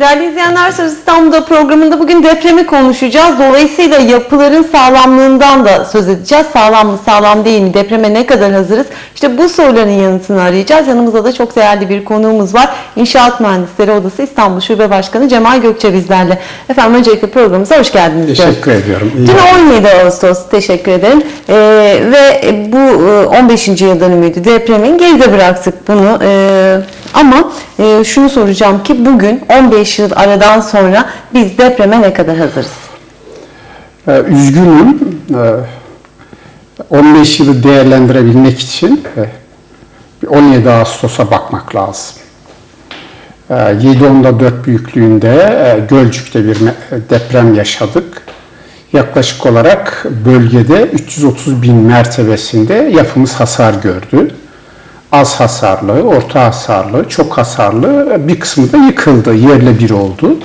Değerli izleyenler Söz İstanbul'da programında bugün depremi konuşacağız. Dolayısıyla yapıların sağlamlığından da söz edeceğiz. Sağlam mı sağlam değil mi? Depreme ne kadar hazırız? İşte bu soruların yanıtını arayacağız. Yanımızda da çok değerli bir konuğumuz var. İnşaat Mühendisleri Odası İstanbul Şube Başkanı Cemal Gökçe bizlerle. Efendim öncelikle programımıza hoş geldiniz. Teşekkür ediyorum. İyi Dün 17 Ağustos teşekkür ederim. Ee, ve bu e, 15. yıl dönümüydü depremin. Geride bıraktık bunu. Ee, ama e, şunu soracağım ki bugün 15 yıl aradan sonra biz depreme ne kadar hazırız? Ee, Üzgünüm. Ee, 15 yılı değerlendirebilmek için e, 17 Ağustos'a bakmak lazım. 7.10'da 4 büyüklüğünde e, Gölcük'te bir me- deprem yaşadık. Yaklaşık olarak bölgede 330 bin mertebesinde yapımız hasar gördü. Az hasarlı, orta hasarlı, çok hasarlı bir kısmı da yıkıldı, yerle bir oldu.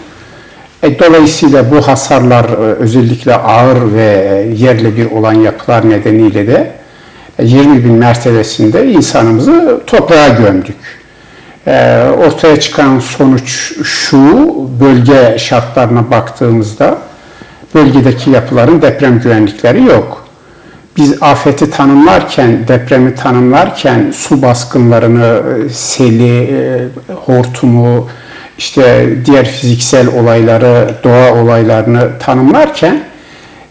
E, dolayısıyla bu hasarlar e, özellikle ağır ve yerle bir olan yapılar nedeniyle de e, 20 bin mertebesinde insanımızı toprağa gömdük. E, ortaya çıkan sonuç şu, bölge şartlarına baktığımızda bölgedeki yapıların deprem güvenlikleri yok. Biz afeti tanımlarken, depremi tanımlarken su baskınlarını, e, seli, e, hortumu, işte diğer fiziksel olayları, doğa olaylarını tanımlarken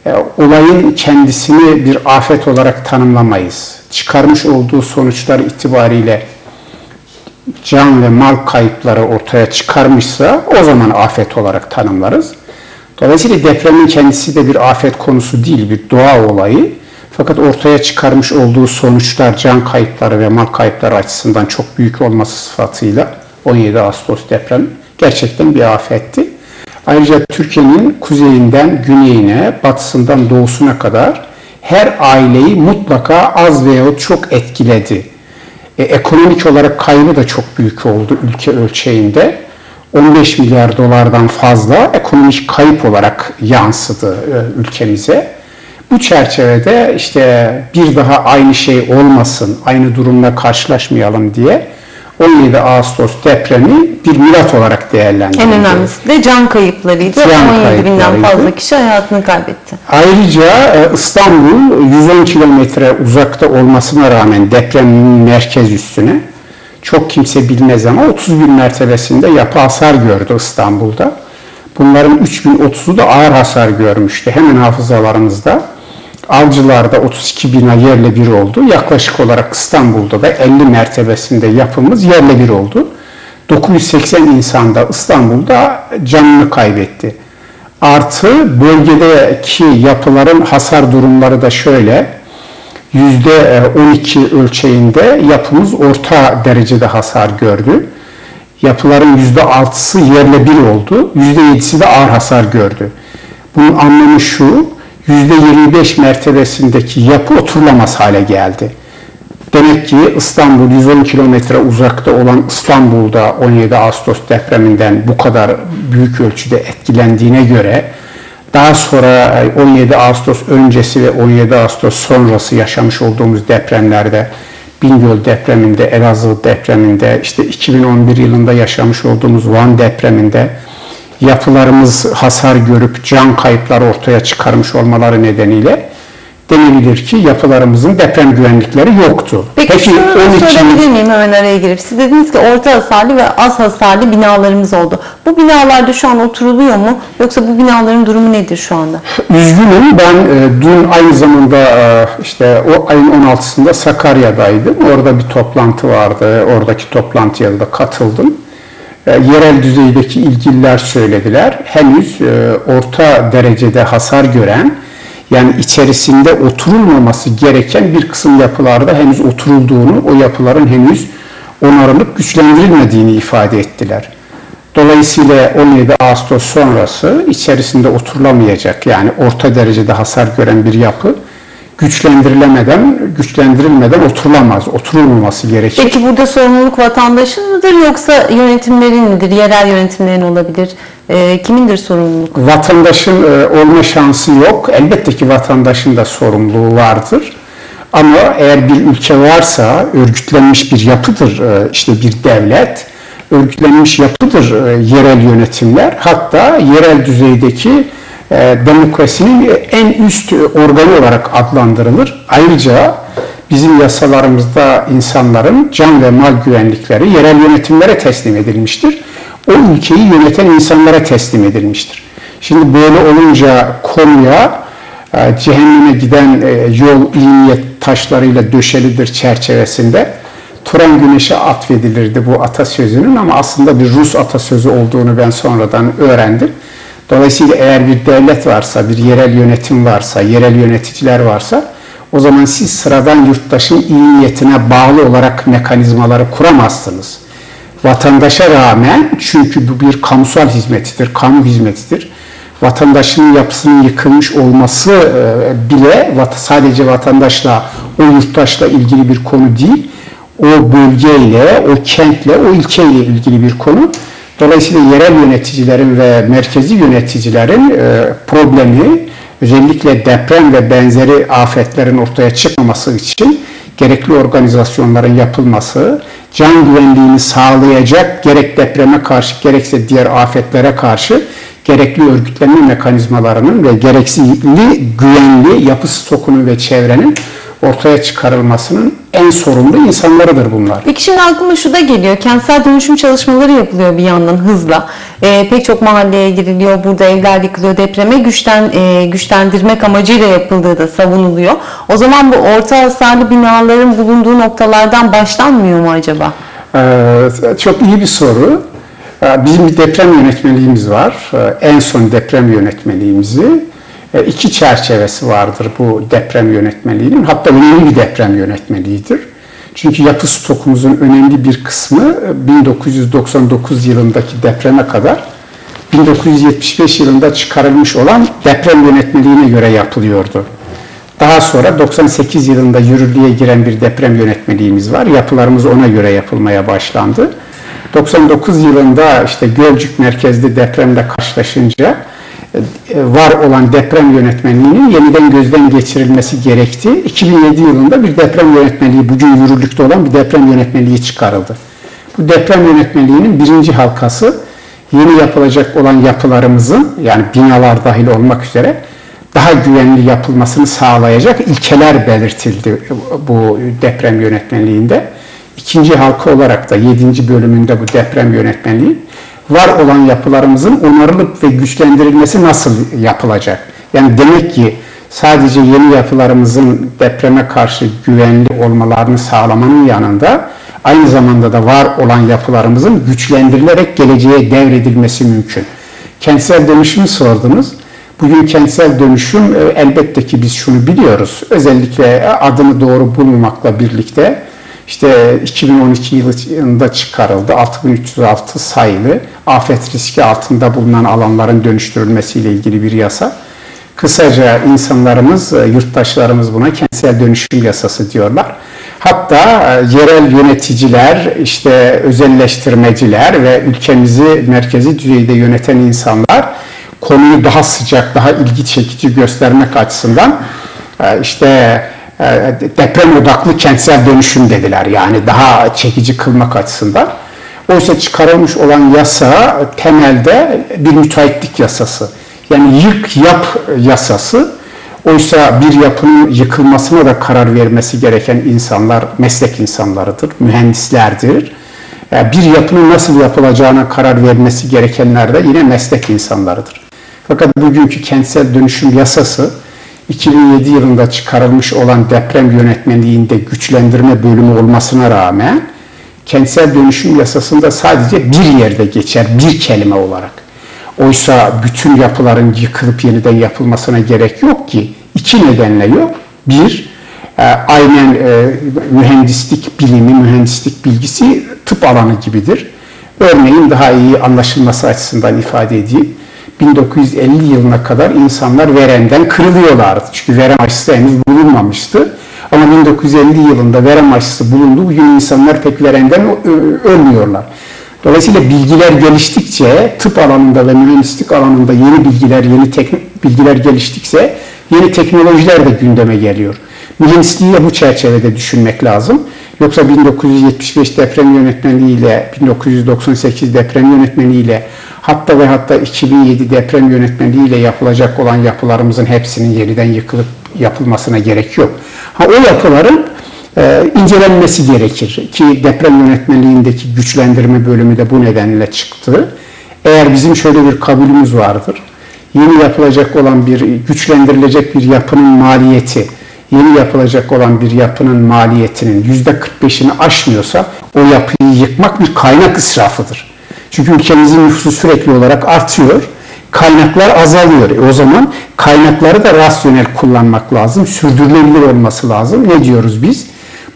e, olayın kendisini bir afet olarak tanımlamayız. Çıkarmış olduğu sonuçlar itibariyle can ve mal kayıpları ortaya çıkarmışsa o zaman afet olarak tanımlarız. Dolayısıyla depremin kendisi de bir afet konusu değil, bir doğa olayı. Fakat ortaya çıkarmış olduğu sonuçlar can kayıpları ve mal kayıpları açısından çok büyük olması sıfatıyla 17 Ağustos depremi gerçekten bir afetti. Ayrıca Türkiye'nin kuzeyinden güneyine, batısından doğusuna kadar her aileyi mutlaka az veya çok etkiledi. E, ekonomik olarak kaybı da çok büyük oldu ülke ölçeğinde. 15 milyar dolardan fazla ekonomik kayıp olarak yansıdı e, ülkemize. Bu çerçevede işte bir daha aynı şey olmasın, aynı durumla karşılaşmayalım diye 17 Ağustos depremi bir milat olarak değerlendirildi. En önemlisi de can kayıplarıydı. Can 17 binden fazla kişi hayatını kaybetti. Ayrıca e, İstanbul 110 kilometre uzakta olmasına rağmen depremin merkez üstüne çok kimse bilmez ama 30 bin mertebesinde yapı hasar gördü İstanbul'da. Bunların 3030'u da ağır hasar görmüştü. Hemen hafızalarımızda. Avcılar'da 32 bina yerle bir oldu. Yaklaşık olarak İstanbul'da da 50 mertebesinde yapımız yerle bir oldu. 980 insan da İstanbul'da canını kaybetti. Artı bölgedeki yapıların hasar durumları da şöyle. %12 ölçeğinde yapımız orta derecede hasar gördü. Yapıların %6'sı yerle bir oldu. %7'si de ağır hasar gördü. Bunun anlamı şu, %25 mertebesindeki yapı oturulamaz hale geldi. Demek ki İstanbul 110 kilometre uzakta olan İstanbul'da 17 Ağustos depreminden bu kadar büyük ölçüde etkilendiğine göre daha sonra 17 Ağustos öncesi ve 17 Ağustos sonrası yaşamış olduğumuz depremlerde Bingöl depreminde, Elazığ depreminde, işte 2011 yılında yaşamış olduğumuz Van depreminde yapılarımız hasar görüp can kayıpları ortaya çıkarmış olmaları nedeniyle denilebilir ki yapılarımızın deprem güvenlikleri yoktu. Peki, şunu 12 sorabilir miyim hemen araya girip? Siz dediniz ki orta hasarlı ve az hasarlı binalarımız oldu. Bu binalarda şu an oturuluyor mu? Yoksa bu binaların durumu nedir şu anda? Üzgünüm ben e, dün aynı zamanda e, işte o ayın 16'sında Sakarya'daydım. Orada bir toplantı vardı. Oradaki toplantıya da katıldım. E, yerel düzeydeki ilgililer söylediler. Henüz e, orta derecede hasar gören yani içerisinde oturulmaması gereken bir kısım yapılarda henüz oturulduğunu, o yapıların henüz onarılıp güçlendirilmediğini ifade ettiler. Dolayısıyla 17 Ağustos sonrası içerisinde oturulamayacak yani orta derecede hasar gören bir yapı güçlendirilemeden, güçlendirilmeden oturulamaz, oturulmaması gerekir. Peki burada sorumluluk vatandaşın mıdır yoksa yönetimlerin midir? Yerel yönetimlerin olabilir. Ee, kimindir sorumluluk? Vatandaşın e, olma şansı yok. Elbette ki vatandaşın da sorumluluğu vardır. Ama eğer bir ülke varsa örgütlenmiş bir yapıdır e, işte bir devlet örgütlenmiş yapıdır e, yerel yönetimler. Hatta yerel düzeydeki e, demokrasinin en üst organı olarak adlandırılır. Ayrıca bizim yasalarımızda insanların can ve mal güvenlikleri yerel yönetimlere teslim edilmiştir. O ülkeyi yöneten insanlara teslim edilmiştir. Şimdi böyle olunca konuya e, cehenneme giden e, yol iyi taşlarıyla döşelidir çerçevesinde Turan Güneş'e atfedilirdi bu atasözünün ama aslında bir Rus atasözü olduğunu ben sonradan öğrendim. Dolayısıyla eğer bir devlet varsa, bir yerel yönetim varsa, yerel yöneticiler varsa o zaman siz sıradan yurttaşın iyi niyetine bağlı olarak mekanizmaları kuramazsınız. Vatandaşa rağmen çünkü bu bir kamusal hizmetidir, kamu hizmetidir. Vatandaşın yapısının yıkılmış olması e, bile sadece vatandaşla, o yurttaşla ilgili bir konu değil, o bölgeyle, o kentle, o ilçeyle ilgili bir konu. Dolayısıyla yerel yöneticilerin ve merkezi yöneticilerin e, problemi özellikle deprem ve benzeri afetlerin ortaya çıkmaması için gerekli organizasyonların yapılması, can güvenliğini sağlayacak gerek depreme karşı gerekse diğer afetlere karşı gerekli örgütlenme mekanizmalarının ve gerekli güvenli yapı stokunun ve çevrenin ortaya çıkarılmasının en sorumlu insanlarıdır bunlar. Peki şimdi aklıma şu da geliyor. Kentsel dönüşüm çalışmaları yapılıyor bir yandan hızla. E, pek çok mahalleye giriliyor. Burada evler yıkılıyor. Depreme güçten e, güçlendirmek amacıyla yapıldığı da savunuluyor. O zaman bu orta hasarlı binaların bulunduğu noktalardan başlanmıyor mu acaba? Ee, çok iyi bir soru. Ee, bizim bir deprem yönetmeliğimiz var. Ee, en son deprem yönetmeliğimizi iki çerçevesi vardır bu deprem yönetmeliğinin. Hatta önemli bir deprem yönetmeliğidir. Çünkü yapı stokumuzun önemli bir kısmı 1999 e, yılındaki depreme kadar 1975 yılında çıkarılmış olan deprem yönetmeliğine göre yapılıyordu. Daha sonra 98 yılında yürürlüğe giren bir deprem yönetmeliğimiz var. Yapılarımız ona göre yapılmaya başlandı. 99 yılında işte Gölcük merkezli depremle karşılaşınca e, var olan deprem yönetmenliğinin yeniden gözden geçirilmesi gerekti. 2007 yılında bir deprem yönetmeliği, bugün yürürlükte olan bir deprem yönetmeliği çıkarıldı. Bu deprem yönetmeliğinin birinci halkası yeni yapılacak olan yapılarımızın yani binalar dahil olmak üzere daha güvenli yapılmasını sağlayacak ilkeler belirtildi bu deprem yönetmeliğinde. İkinci halka olarak da 7. bölümünde bu deprem yönetmeliği var olan yapılarımızın onarılıp ve güçlendirilmesi nasıl yapılacak? Yani demek ki sadece yeni yapılarımızın depreme karşı güvenli olmalarını sağlamanın yanında aynı zamanda da var olan yapılarımızın güçlendirilerek geleceğe devredilmesi mümkün. Kentsel dönüşümü sordunuz. Bugün kentsel dönüşüm e, elbette ki biz şunu biliyoruz. Özellikle adını doğru bulmamakla birlikte işte 2012 yılında çıkarıldı 6306 sayılı afet riski altında bulunan alanların dönüştürülmesiyle ilgili bir yasa. Kısaca insanlarımız, e, yurttaşlarımız buna kentsel dönüşüm yasası diyorlar. Hatta e, yerel yöneticiler, işte özelleştirmeciler ve ülkemizi merkezi düzeyde yöneten insanlar konuyu daha sıcak, daha ilgi çekici göstermek açısından e, işte deprem odaklı kentsel dönüşüm dediler. Yani daha çekici kılmak açısından. Oysa çıkarılmış olan yasa temelde bir müteahhitlik yasası. Yani yık yap yasası. Oysa bir yapının yıkılmasına da karar vermesi gereken insanlar meslek insanlarıdır, mühendislerdir. Yani bir yapının nasıl yapılacağına karar vermesi gerekenler de yine meslek insanlarıdır. Fakat bugünkü kentsel dönüşüm yasası 2007 yılında çıkarılmış olan deprem yönetmeliğinde güçlendirme bölümü olmasına rağmen kentsel dönüşüm yasasında sadece bir yerde geçer, bir kelime olarak. Oysa bütün yapıların yıkılıp yeniden yapılmasına gerek yok ki. İki nedenle yok. Bir, e, aynen e, mühendislik bilimi, mühendislik bilgisi tıp alanı gibidir. Örneğin daha iyi anlaşılması açısından ifade edeyim. 1950 yılına kadar insanlar veremden kırılıyorlardı. Çünkü verem aşısı henüz bulunmamıştı. Ama 1950 yılında verem aşısı bulundu. Bugün insanlar pek veremden ölmüyorlar. Dolayısıyla bilgiler geliştikçe tıp alanında ve mühendislik alanında yeni bilgiler, yeni bilgiler geliştikçe yeni teknolojiler de gündeme geliyor. Mühendisliği bu çerçevede düşünmek lazım. Yoksa 1975 deprem yönetmeliğiyle, 1998 deprem yönetmeliğiyle, hatta ve hatta 2007 deprem yönetmeliğiyle yapılacak olan yapılarımızın hepsinin yeniden yıkılıp yapılmasına gerek yok. Ha, o yapıların e, incelenmesi gerekir ki deprem yönetmeliğindeki güçlendirme bölümü de bu nedenle çıktı. Eğer bizim şöyle bir kabulümüz vardır. Yeni yapılacak olan bir, güçlendirilecek bir yapının maliyeti, yeni yapılacak olan bir yapının maliyetinin yüzde 45'ini aşmıyorsa o yapıyı yıkmak bir kaynak israfıdır. Çünkü ülkemizin nüfusu sürekli olarak artıyor. Kaynaklar azalıyor. E o zaman kaynakları da rasyonel kullanmak lazım. Sürdürülebilir olması lazım. Ne diyoruz biz?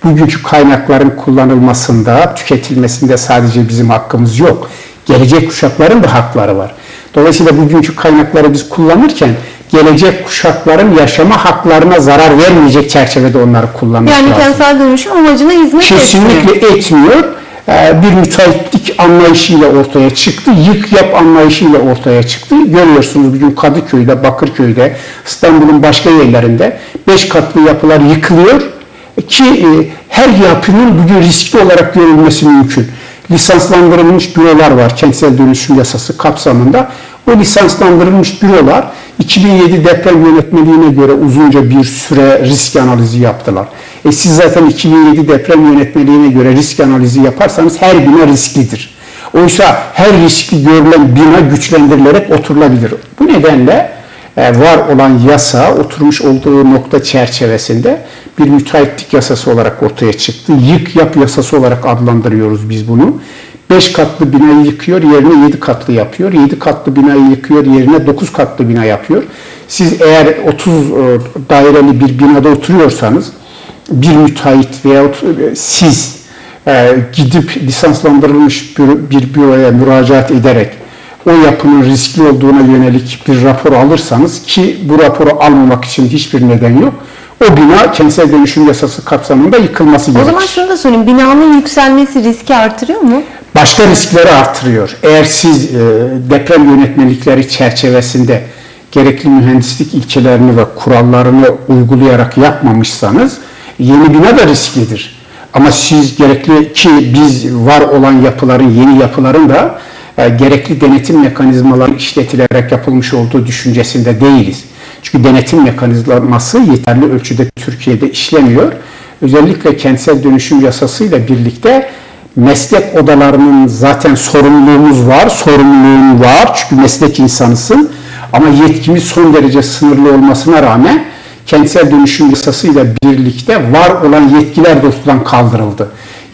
Bugünkü kaynakların kullanılmasında, tüketilmesinde sadece bizim hakkımız yok. Gelecek kuşakların da hakları var. Dolayısıyla bugünkü kaynakları biz kullanırken gelecek kuşakların yaşama haklarına zarar vermeyecek çerçevede onları kullanmak Yani lazım. kentsel dönüşüm amacına hizmet etmiyor. Kesinlikle etmiyor. Ee, Bir müteahhitlik anlayışıyla ortaya çıktı. Yık yap anlayışıyla ortaya çıktı. Görüyorsunuz bugün Kadıköy'de, Bakırköy'de, İstanbul'un başka yerlerinde beş katlı yapılar yıkılıyor ki e, her yapının bugün riskli olarak görülmesi mümkün. Lisanslandırılmış bürolar var kentsel dönüşüm yasası kapsamında. O lisanslandırılmış bürolar 2007 deprem yönetmeliğine göre uzunca bir süre risk analizi yaptılar. E siz zaten 2007 deprem yönetmeliğine göre risk analizi yaparsanız her bina risklidir. Oysa her riskli görülen bina güçlendirilerek oturulabilir. Bu nedenle e, var olan yasa oturmuş olduğu nokta çerçevesinde bir müteahhitlik yasası olarak ortaya çıktı. Yık yap yasası olarak adlandırıyoruz biz bunu. 5 katlı binayı yıkıyor, yerine 7 katlı yapıyor. 7 katlı binayı yıkıyor, yerine 9 katlı bina yapıyor. Siz eğer 30 e, daireli bir binada oturuyorsanız bir müteahhit veyahut e, siz e, gidip lisanslandırılmış bir, bir büroya müracaat ederek o yapının riskli olduğuna yönelik bir rapor alırsanız ki bu raporu almamak için hiçbir neden yok. O bina kentsel dönüşüm yasası kapsamında yıkılması O gerekir. zaman şunu da sorayım. Binanın yükselmesi riski artırıyor mu? Başka riskleri artırıyor. Eğer siz e, deprem yönetmelikleri çerçevesinde gerekli mühendislik ilkelerini ve kurallarını uygulayarak yapmamışsanız yeni bina da risklidir. Ama siz gerekli ki biz var olan yapıların, yeni yapıların da e, gerekli denetim mekanizmaları işletilerek yapılmış olduğu düşüncesinde değiliz. Çünkü denetim mekanizması yeterli ölçüde Türkiye'de işlemiyor. Özellikle kentsel dönüşüm yasasıyla birlikte meslek odalarının zaten sorumluluğumuz var, sorumluluğun var çünkü meslek insanısın. Ama yetkimiz son derece sınırlı olmasına rağmen kentsel dönüşüm yasasıyla birlikte var olan yetkiler de kaldırıldı.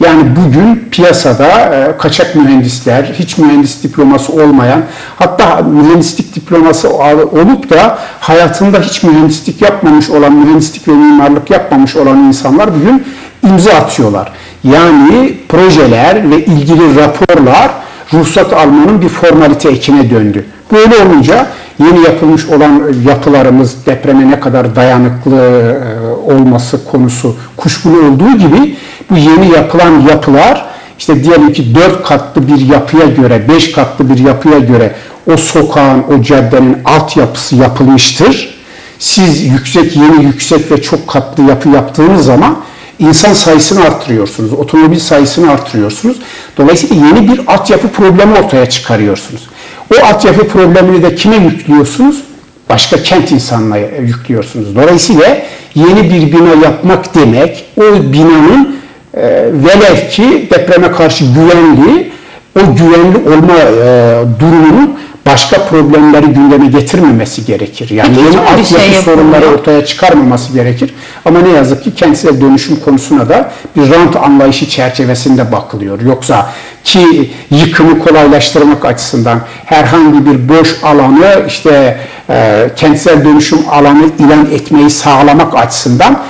Yani bugün piyasada e, kaçak mühendisler, hiç mühendis diploması olmayan, hatta mühendislik diploması olup da hayatında hiç mühendislik yapmamış olan, mühendislik ve mimarlık yapmamış olan insanlar bugün imza atıyorlar. Yani projeler ve ilgili raporlar ruhsat almanın bir formalite ekine döndü. Böyle olunca yeni yapılmış olan yapılarımız depreme ne kadar dayanıklı e, olması konusu kuşkulu olduğu gibi bu yeni yapılan yapılar işte diyelim ki 4 katlı bir yapıya göre, 5 katlı bir yapıya göre o sokağın, o caddenin altyapısı yapılmıştır. Siz yüksek, yeni yüksek ve çok katlı yapı yaptığınız zaman insan sayısını artırıyorsunuz, otomobil sayısını artırıyorsunuz. Dolayısıyla yeni bir altyapı problemi ortaya çıkarıyorsunuz. O altyapı problemini de kime yüklüyorsunuz? Başka kent insanına yüklüyorsunuz. Dolayısıyla yeni bir bina yapmak demek o binanın e, velev ki depreme karşı güvenli, o güvenli olma e, durumunun başka problemleri gündeme getirmemesi gerekir. Yani Peki, yeni şey altyapı yapılıyor. sorunları ortaya çıkarmaması gerekir. Ama ne yazık ki kentsel dönüşüm konusuna da bir rant anlayışı çerçevesinde bakılıyor. Yoksa ki yıkımı kolaylaştırmak açısından herhangi bir boş alanı işte e, kentsel dönüşüm alanı ilan etmeyi sağlamak açısından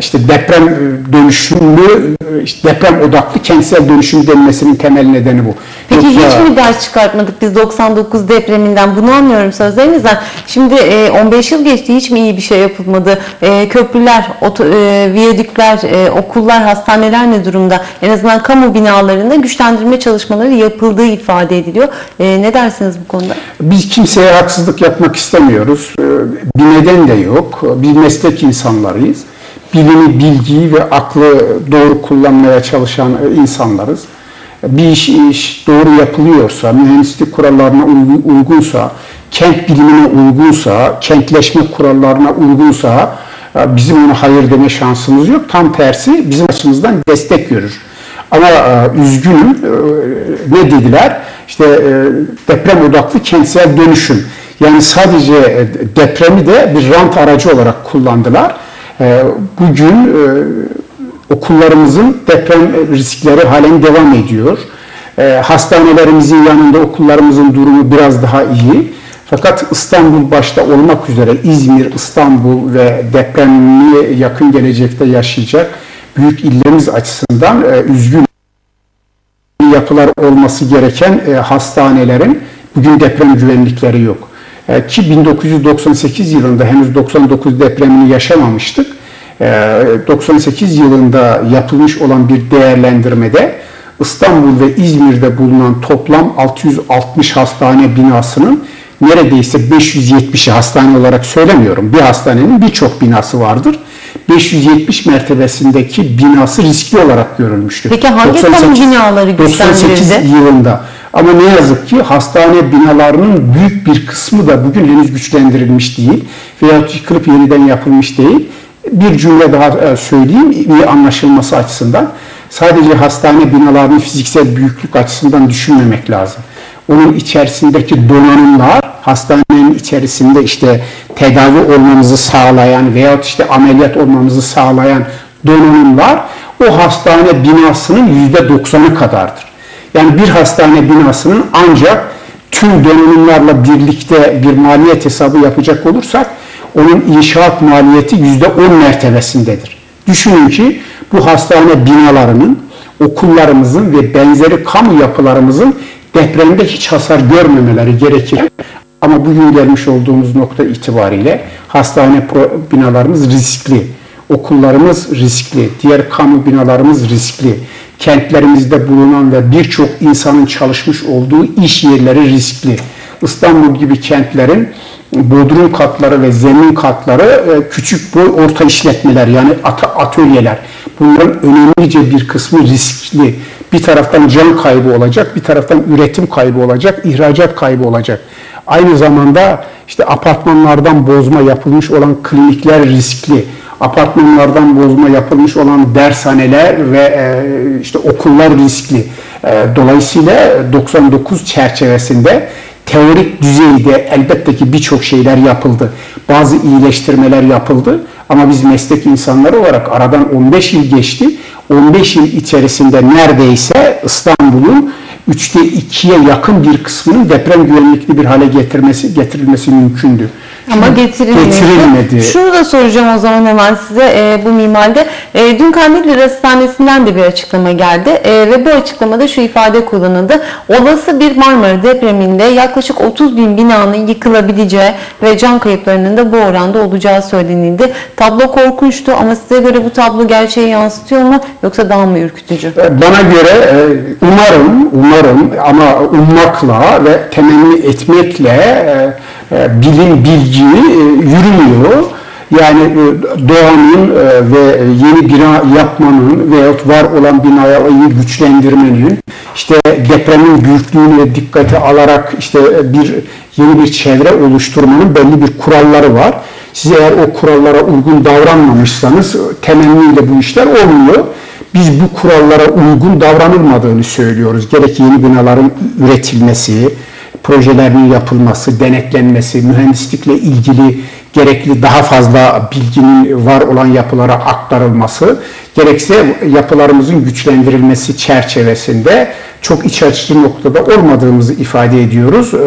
işte deprem e, dönüşümlü, e, işte deprem odaklı kentsel dönüşüm denmesinin temel nedeni bu. Peki Yoksa- hiç mi ders çıkartmadık biz 99 depreminden? Bunu anlıyorum sözlerinizden. Şimdi e, 15 yıl geçti hiç mi iyi bir şey yapılmadı? E, köprüler, e, viyadükler, e, okullar, hastaneler ne durumda? En azından kamu binalarında güçlendirme çalışmaları yapıldığı ifade ediliyor. E, ne dersiniz bu konuda? Biz kimseye haksızlık yapmak istemiyoruz. Ee, Bir neden de yok. Bir meslek insanlarıyız. Bilimi, bilgiyi ve aklı doğru kullanmaya çalışan e, insanlarız. Bir iş, iş doğru yapılıyorsa, mühendislik kurallarına uygunsa, kent bilimine uygunsa, kentleşme kurallarına uygunsa e, bizim ona hayır deme şansımız yok. Tam tersi bizim açımızdan destek görür. Ama e, üzgünüm ne dediler? İşte deprem odaklı kentsel dönüşüm. Yani sadece depremi de bir rant aracı olarak kullandılar. Bugün okullarımızın deprem riskleri halen devam ediyor. Hastanelerimizin yanında okullarımızın durumu biraz daha iyi. Fakat İstanbul başta olmak üzere İzmir, İstanbul ve depremli yakın gelecekte yaşayacak büyük illerimiz açısından e, üzgün yapılar olması gereken e, hastanelerin bugün deprem güvenlikleri yok. E, ki 1998 yılında henüz 99 depremini yaşamamıştık. E, 98 yılında yapılmış olan bir değerlendirmede İstanbul ve İzmir'de bulunan toplam 660 hastane binasının neredeyse 570'i hastane olarak söylemiyorum. Bir hastanenin birçok binası vardır. 570 mertebesindeki binası riskli olarak görülmüştür. Peki hangi 98, kamu binaları güçlendirildi? 98 yılında. Ama ne yazık ki hastane binalarının büyük bir kısmı da bugün henüz güçlendirilmiş değil veya yıkılıp yeniden yapılmış değil. Bir cümle daha e, söyleyeyim iyi anlaşılması açısından. Sadece hastane binalarının fiziksel büyüklük açısından düşünmemek lazım. Onun içerisindeki donanımlar hastanenin içerisinde işte tedavi olmamızı sağlayan veyahut işte ameliyat olmamızı sağlayan donanımlar o hastane binasının yüzde doksanı kadardır. Yani bir hastane binasının ancak tüm donanımlarla birlikte bir maliyet hesabı yapacak olursak onun inşaat maliyeti yüzde on mertebesindedir. Düşünün ki bu hastane binalarının, okullarımızın ve benzeri kamu yapılarımızın depremde hiç hasar görmemeleri gerekir. Ama bugün gelmiş olduğumuz nokta itibariyle hastane binalarımız riskli, okullarımız riskli, diğer kamu binalarımız riskli, kentlerimizde bulunan ve birçok insanın çalışmış olduğu iş yerleri riskli. İstanbul gibi kentlerin bodrum katları ve zemin katları e, küçük boy orta işletmeler yani atölyeler. Bunların önemlice bir kısmı riskli. Bir taraftan can kaybı olacak, bir taraftan üretim kaybı olacak, ihracat kaybı olacak. Aynı zamanda işte apartmanlardan bozma yapılmış olan klinikler riskli. Apartmanlardan bozma yapılmış olan dershaneler ve e, işte okullar riskli. E, dolayısıyla 99 çerçevesinde teorik düzeyde elbette ki birçok şeyler yapıldı. Bazı iyileştirmeler yapıldı ama biz meslek insanları olarak aradan 15 yıl geçti. 15 yıl içerisinde neredeyse İstanbul'un üçte ikiye yakın bir kısmının deprem güvenlikli bir hale getirmesi getirilmesi mümkündü. Ama getirilmedi. getirilmedi. Şunu da soracağım o zaman hemen size e, bu mimalde. E, dün Kandilli Hastanesi'nden de bir açıklama geldi e, ve bu açıklamada şu ifade kullanıldı. Olası bir Marmara depreminde yaklaşık 30 bin binanın yıkılabileceği ve can kayıplarının da bu oranda olacağı söylenildi. Tablo korkunçtu ama size göre bu tablo gerçeği yansıtıyor mu yoksa daha mı ürkütücü? Bana göre e, umarım, umarım ama ummakla ve temenni etmekle e, e, bilim, bilgi e, yürümüyor. Yani doğanın ve yeni bina yapmanın veyahut var olan binayı güçlendirmenin, işte depremin büyüklüğünü dikkate alarak işte bir yeni bir çevre oluşturmanın belli bir kuralları var. Siz eğer o kurallara uygun davranmamışsanız temenniyle bu işler olmuyor. Biz bu kurallara uygun davranılmadığını söylüyoruz. Gerek yeni binaların üretilmesi, projelerinin yapılması, denetlenmesi, mühendislikle ilgili gerekli daha fazla bilginin var olan yapılara aktarılması, gerekse yapılarımızın güçlendirilmesi çerçevesinde çok iç açıcı noktada olmadığımızı ifade ediyoruz. Ee,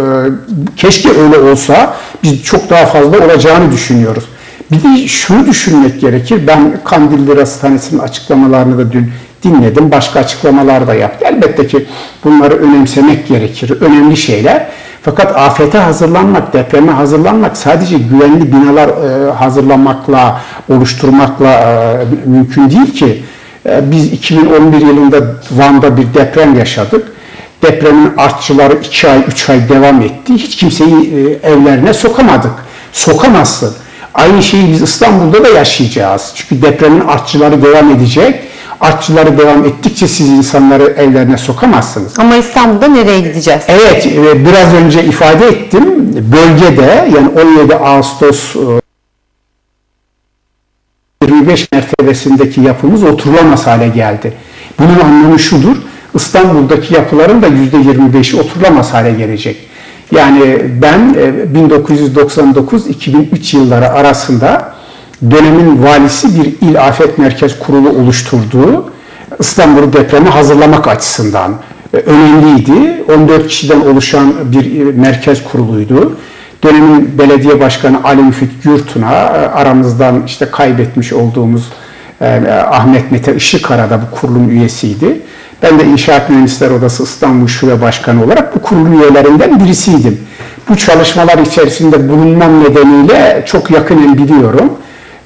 keşke öyle olsa biz çok daha fazla olacağını düşünüyoruz. Bir de şunu düşünmek gerekir. Ben Kandilli Hastanesi'nin açıklamalarını da dün dinledim. Başka açıklamalar da yaptı. Elbette ki bunları önemsemek gerekir. Önemli şeyler. Fakat afete hazırlanmak, depreme hazırlanmak sadece güvenli binalar e, hazırlamakla, oluşturmakla e, mümkün değil ki. E, biz 2011 yılında Van'da bir deprem yaşadık. Depremin artçıları 2 ay, 3 ay devam etti. Hiç kimseyi evlerine sokamadık. Sokamazsın. Aynı şeyi biz İstanbul'da da yaşayacağız. Çünkü depremin artçıları devam edecek. Artçıları devam ettikçe siz insanları evlerine sokamazsınız. Ama İstanbul'da nereye gideceğiz? Evet, e, biraz önce ifade ettim. Bölgede yani 17 Ağustos e, 25 mertebesindeki yapımız oturulamaz hale geldi. Bunun anlamı şudur. İstanbul'daki yapıların da %25'i oturulamaz hale gelecek. Yani ben e, 1999-2003 yılları arasında dönemin valisi bir il afet merkez kurulu oluşturduğu İstanbul'u depreme hazırlamak açısından e, önemliydi. 14 kişiden oluşan bir e, merkez kuruluydu. Dönemin belediye başkanı Ali Müfit Gürtun'a e, aramızdan işte kaybetmiş olduğumuz e, Ahmet Mete Işıkara da bu kurulun üyesiydi. Ben de İnşaat Mühendisler Odası İstanbul Şube Başkanı olarak bu kurulun üyelerinden birisiydim. Bu çalışmalar içerisinde bulunmam nedeniyle çok yakinen biliyorum.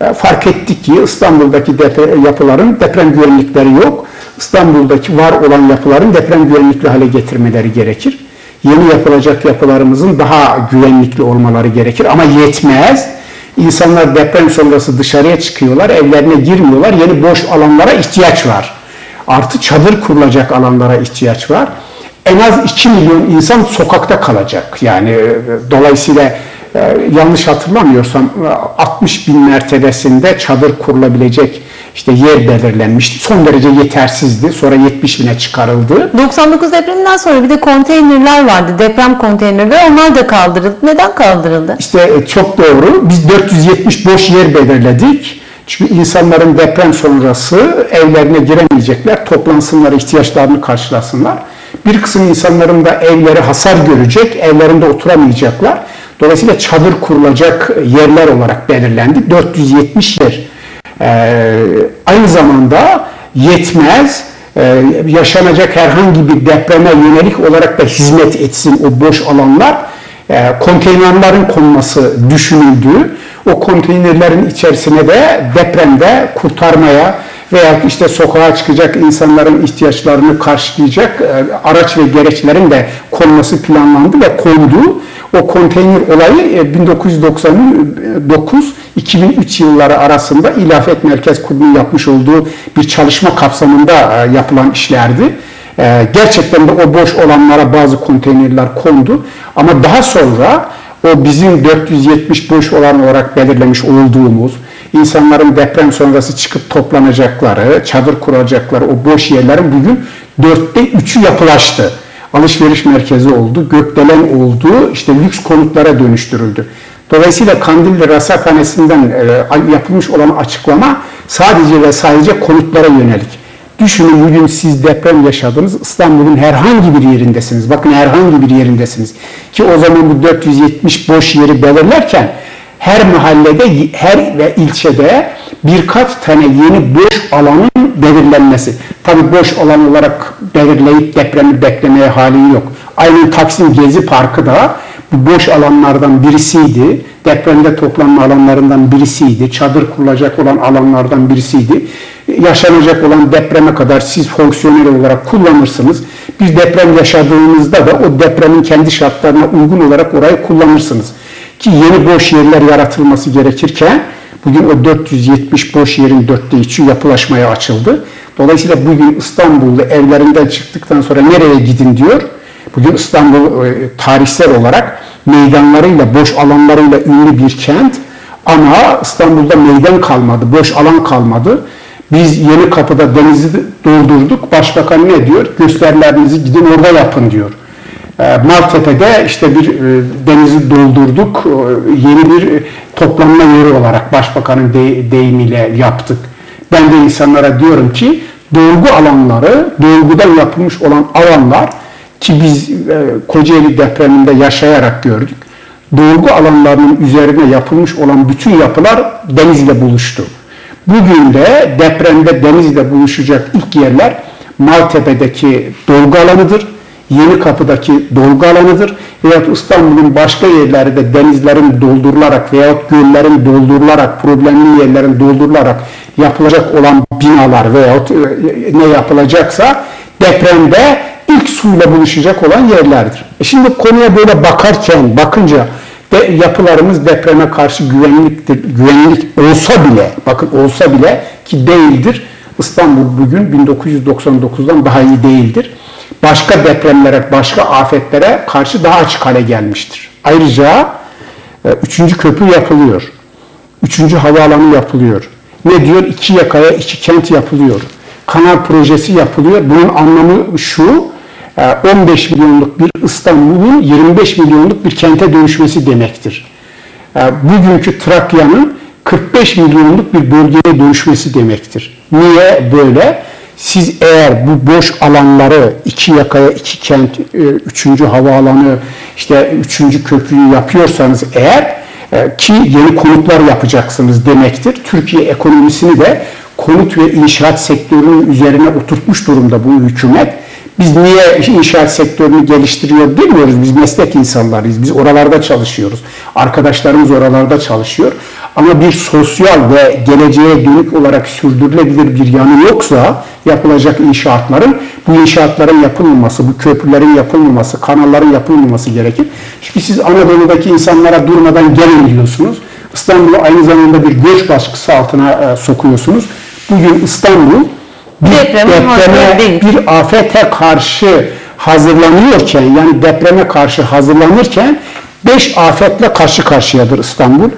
E, fark ettik ki İstanbul'daki deprem, yapıların deprem güvenlikleri yok. İstanbul'daki var olan yapıların deprem güvenlikli hale getirmeleri gerekir. Yeni yapılacak yapılarımızın daha güvenlikli olmaları gerekir ama yetmez. İnsanlar deprem sonrası dışarıya çıkıyorlar, evlerine girmiyorlar. Yeni boş alanlara ihtiyaç var. Artı çadır kurulacak alanlara ihtiyaç var. En az 2 milyon insan sokakta kalacak. Yani e, dolayısıyla e, yanlış hatırlamıyorsam e, 60 bin mertebesinde çadır kurulabilecek işte yer belirlenmişti. Son derece yetersizdi. Sonra 70 bine çıkarıldı. 99 depreminden sonra bir de konteynerler vardı. Deprem konteynerleri. Onlar da kaldırıldı. Neden kaldırıldı? İşte e, çok doğru. Biz 470 boş yer belirledik. Çünkü insanların deprem sonrası evlerine giremeyecekler. Toplansınlar, ihtiyaçlarını karşılasınlar. Bir kısım insanların da evleri hasar görecek, evlerinde oturamayacaklar. Dolayısıyla çadır kurulacak yerler olarak belirlendi. 470 yer. Ee, aynı zamanda yetmez, ee, yaşanacak herhangi bir depreme yönelik olarak da hizmet etsin o boş alanlar. Ee, konteynerlerin konması düşünüldü. O konteynerlerin içerisine de depremde kurtarmaya veya işte sokağa çıkacak insanların ihtiyaçlarını karşılayacak e, araç ve gereçlerin de konması planlandı ve kondu. O konteyner olayı 1999-2003 yılları arasında İlafet Merkez Kurulu'nun yapmış olduğu bir çalışma kapsamında e, yapılan işlerdi. E, gerçekten de o boş olanlara bazı konteynerler kondu. Ama daha sonra o bizim 470 boş olan olarak belirlemiş olduğumuz, insanların deprem sonrası çıkıp toplanacakları, çadır kuracakları o boş yerlerin bugün dörtte üçü yapılaştı. Alışveriş merkezi oldu, gökdelen oldu, işte lüks konutlara dönüştürüldü. Dolayısıyla Kandilli Rasathanesi'nden e, yapılmış olan açıklama sadece ve sadece konutlara yönelik. Düşünün bugün siz deprem yaşadınız. İstanbul'un herhangi bir yerindesiniz. Bakın herhangi bir yerindesiniz. Ki o zaman bu 470 boş yeri belirlerken her mahallede, her ve ilçede birkaç tane yeni boş alanın belirlenmesi. Tabi boş alan olarak belirleyip depremi beklemeye hali yok. Aynı Taksim Gezi Parkı da boş alanlardan birisiydi. Depremde toplanma alanlarından birisiydi. Çadır kurulacak olan alanlardan birisiydi. Yaşanacak olan depreme kadar siz fonksiyonel olarak kullanırsınız. Bir deprem yaşadığınızda da o depremin kendi şartlarına uygun olarak orayı kullanırsınız. Ki yeni boş yerler yaratılması gerekirken bugün o 470 boş yerin dörtte üçü yapılaşmaya açıldı. Dolayısıyla bugün İstanbul'da evlerinden çıktıktan sonra nereye gidin diyor. Bugün İstanbul e, tarihsel olarak meydanlarıyla, boş alanlarıyla ünlü bir kent. Ama İstanbul'da meydan kalmadı, boş alan kalmadı. Biz yeni kapıda denizi doldurduk. Başbakan ne diyor? Gösterilerinizi gidin orada yapın diyor. E, Maltepe'de işte bir e, denizi doldurduk. Yeni bir toplanma yeri olarak başbakanın deyimiyle yaptık. Ben de insanlara diyorum ki dolgu alanları, dolgudan yapılmış olan alanlar ki biz e, Kocaeli depreminde yaşayarak gördük. Dolgu alanlarının üzerine yapılmış olan bütün yapılar denizle buluştu. Bugün de depremde denizle buluşacak ilk yerler Maltepe'deki dolgu alanıdır. Yeni Kapı'daki dolgu alanıdır. Veyahut İstanbul'un başka yerlerde denizlerin doldurularak veyahut göllerin doldurularak, problemli yerlerin doldurularak yapılacak olan binalar veyahut e, ne yapılacaksa depremde ilk suyla buluşacak olan yerlerdir. E şimdi konuya böyle bakarken, bakınca de, yapılarımız depreme karşı güvenliktir, güvenlik olsa bile, bakın olsa bile ki değildir. İstanbul bugün 1999'dan daha iyi değildir. Başka depremlere, başka afetlere karşı daha açık hale gelmiştir. Ayrıca e, üçüncü köprü yapılıyor. Üçüncü havaalanı yapılıyor. Ne diyor? İki yakaya iki kent yapılıyor. Kanal projesi yapılıyor. Bunun anlamı şu, 15 milyonluk bir İstanbul'un 25 milyonluk bir kente dönüşmesi demektir. E, Bugünkü Trakya'nın 45 milyonluk bir bölgeye dönüşmesi demektir. Niye böyle? Siz eğer bu boş alanları iki yakaya iki kent, e, üçüncü havaalanı, işte üçüncü köprüyü yapıyorsanız eğer e, ki yeni konutlar yapacaksınız demektir. Türkiye ekonomisini de konut ve inşaat sektörünün üzerine oturtmuş durumda bu hükümet. Biz niye inşaat sektörünü geliştiriyor bilmiyoruz. Biz meslek insanlarıyız. Biz oralarda çalışıyoruz. Arkadaşlarımız oralarda çalışıyor. Ama bir sosyal ve geleceğe dönük olarak sürdürülebilir bir yanı yoksa yapılacak inşaatların, bu inşaatların yapılmaması, bu köprülerin yapılmaması, kanalların yapılmaması gerekir. Çünkü siz Anadolu'daki insanlara durmadan gelin diyorsunuz. İstanbul'u aynı zamanda bir göç baskısı altına e, sokuyorsunuz. Bugün İstanbul bir Depreme bir afete karşı hazırlanıyorken yani depreme karşı hazırlanırken beş afetle karşı karşıyadır İstanbul.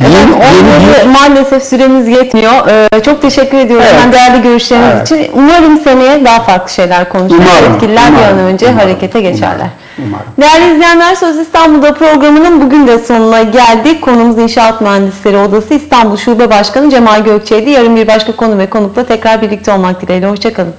Evet, Yeni- yeni onları maalesef süremiz yetmiyor. Ee, çok teşekkür ediyorum Evet. ben değerli görüşleriniz Evet. için. Umarım seneye daha farklı şeyler konuşuruz. Yetkililer bir an önce umarım, harekete geçerler. umarım, umarım. Değerli izleyenler Söz İstanbul'da programının bugün de sonuna geldik. Konumuz İnşaat Mühendisleri Odası İstanbul Şube Başkanı Cemal Gökçe'ydi. Yarın bir başka konu ve konukla tekrar birlikte olmak dileğiyle. Hoşçakalın.